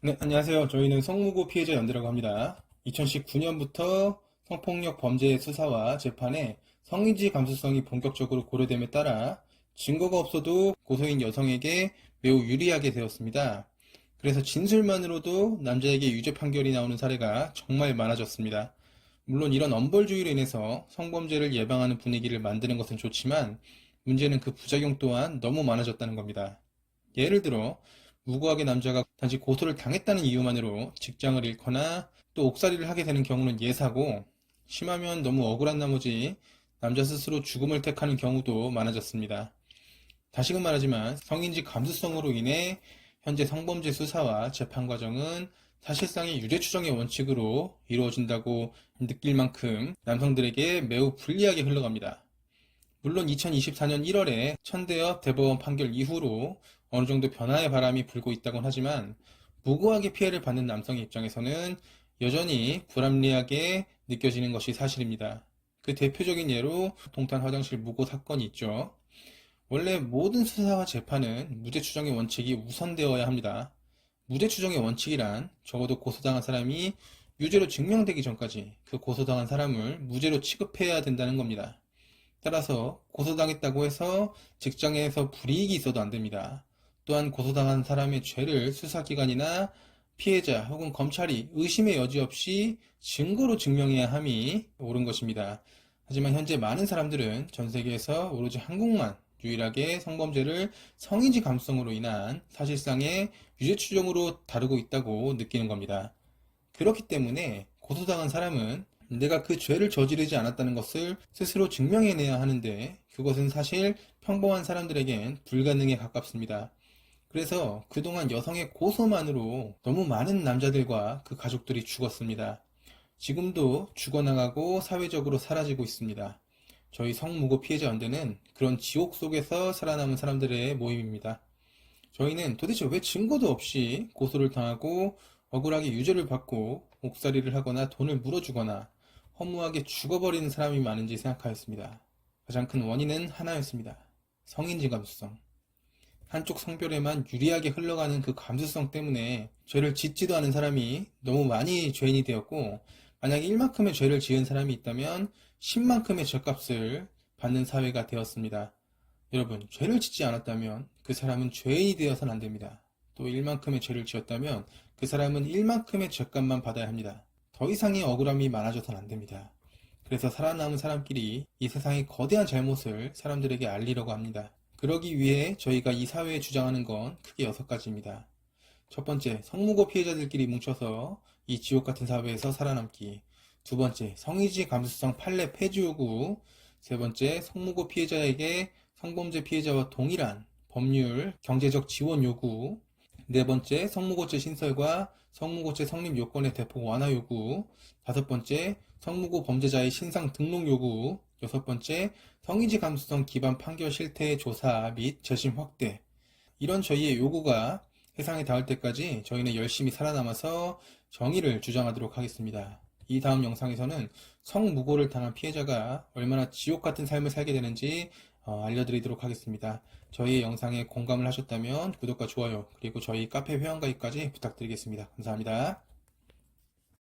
네, 안녕하세요. 저희는 성무고 피해자 연대라고 합니다. 2019년부터 성폭력 범죄 수사와 재판에 성인지 감수성이 본격적으로 고려됨에 따라 증거가 없어도 고소인 여성에게 매우 유리하게 되었습니다. 그래서 진술만으로도 남자에게 유죄 판결이 나오는 사례가 정말 많아졌습니다. 물론 이런 엄벌주의로 인해서 성범죄를 예방하는 분위기를 만드는 것은 좋지만 문제는 그 부작용 또한 너무 많아졌다는 겁니다. 예를 들어 무고하게 남자가 단지 고소를 당했다는 이유만으로 직장을 잃거나 또 옥살이를 하게 되는 경우는 예사고 심하면 너무 억울한 나머지 남자 스스로 죽음을 택하는 경우도 많아졌습니다. 다시금 말하지만 성인지 감수성으로 인해 현재 성범죄 수사와 재판 과정은 사실상의 유죄 추정의 원칙으로 이루어진다고 느낄 만큼 남성들에게 매우 불리하게 흘러갑니다. 물론 2024년 1월에 천대엽 대법원 판결 이후로 어느 정도 변화의 바람이 불고 있다곤 하지만 무고하게 피해를 받는 남성의 입장에서는 여전히 불합리하게 느껴지는 것이 사실입니다. 그 대표적인 예로 동탄 화장실 무고 사건이 있죠. 원래 모든 수사와 재판은 무죄 추정의 원칙이 우선되어야 합니다. 무죄 추정의 원칙이란 적어도 고소당한 사람이 유죄로 증명되기 전까지 그 고소당한 사람을 무죄로 취급해야 된다는 겁니다. 따라서 고소당했다고 해서 직장에서 불이익이 있어도 안 됩니다. 또한 고소당한 사람의 죄를 수사기관이나 피해자 혹은 검찰이 의심의 여지 없이 증거로 증명해야 함이 옳은 것입니다. 하지만 현재 많은 사람들은 전 세계에서 오로지 한국만 유일하게 성범죄를 성인지 감수성으로 인한 사실상의 유죄 추정으로 다루고 있다고 느끼는 겁니다. 그렇기 때문에 고소당한 사람은 내가 그 죄를 저지르지 않았다는 것을 스스로 증명해내야 하는데 그것은 사실 평범한 사람들에겐 불가능에 가깝습니다. 그래서 그동안 여성의 고소만으로 너무 많은 남자들과 그 가족들이 죽었습니다. 지금도 죽어나가고 사회적으로 사라지고 있습니다. 저희 성무고 피해자 연대는 그런 지옥 속에서 살아남은 사람들의 모임입니다. 저희는 도대체 왜 증거도 없이 고소를 당하고 억울하게 유죄를 받고 옥살이를 하거나 돈을 물어주거나 허무하게 죽어버리는 사람이 많은지 생각하였습니다. 가장 큰 원인은 하나였습니다. 성인지 감수성. 한쪽 성별에만 유리하게 흘러가는 그 감수성 때문에 죄를 짓지도 않은 사람이 너무 많이 죄인이 되었고 만약에 1만큼의 죄를 지은 사람이 있다면 10만큼의 죄값을 받는 사회가 되었습니다. 여러분, 죄를 짓지 않았다면 그 사람은 죄인이 되어서는 안 됩니다. 또 1만큼의 죄를 지었다면 그 사람은 1만큼의 죄값만 받아야 합니다. 더 이상의 억울함이 많아져서는 안 됩니다. 그래서 살아남은 사람끼리 이 세상의 거대한 잘못을 사람들에게 알리려고 합니다. 그러기 위해 저희가 이 사회에 주장하는 건 크게 여섯 가지입니다. 첫 번째, 성무고 피해자들끼리 뭉쳐서 이 지옥 같은 사회에서 살아남기. 두 번째, 성의지 감수성 판례 폐지 요구. 세 번째, 성무고 피해자에게 성범죄 피해자와 동일한 법률, 경제적 지원 요구. 네 번째, 성무고죄 신설과 성무고죄 성립 요건의 대폭 완화 요구. 다섯 번째, 성무고 범죄자의 신상 등록 요구. 여섯 번째, 성인지 감수성 기반 판결 실태 조사 및 재심 확대. 이런 저희의 요구가 세상에 닿을 때까지 저희는 열심히 살아남아서 정의를 주장하도록 하겠습니다. 이 다음 영상에서는 성무고를 당한 피해자가 얼마나 지옥 같은 삶을 살게 되는지 어, 알려드리도록 하겠습니다. 저희 영상에 공감을 하셨다면 구독과 좋아요 그리고 저희 카페 회원가입까지 부탁드리겠습니다. 감사합니다.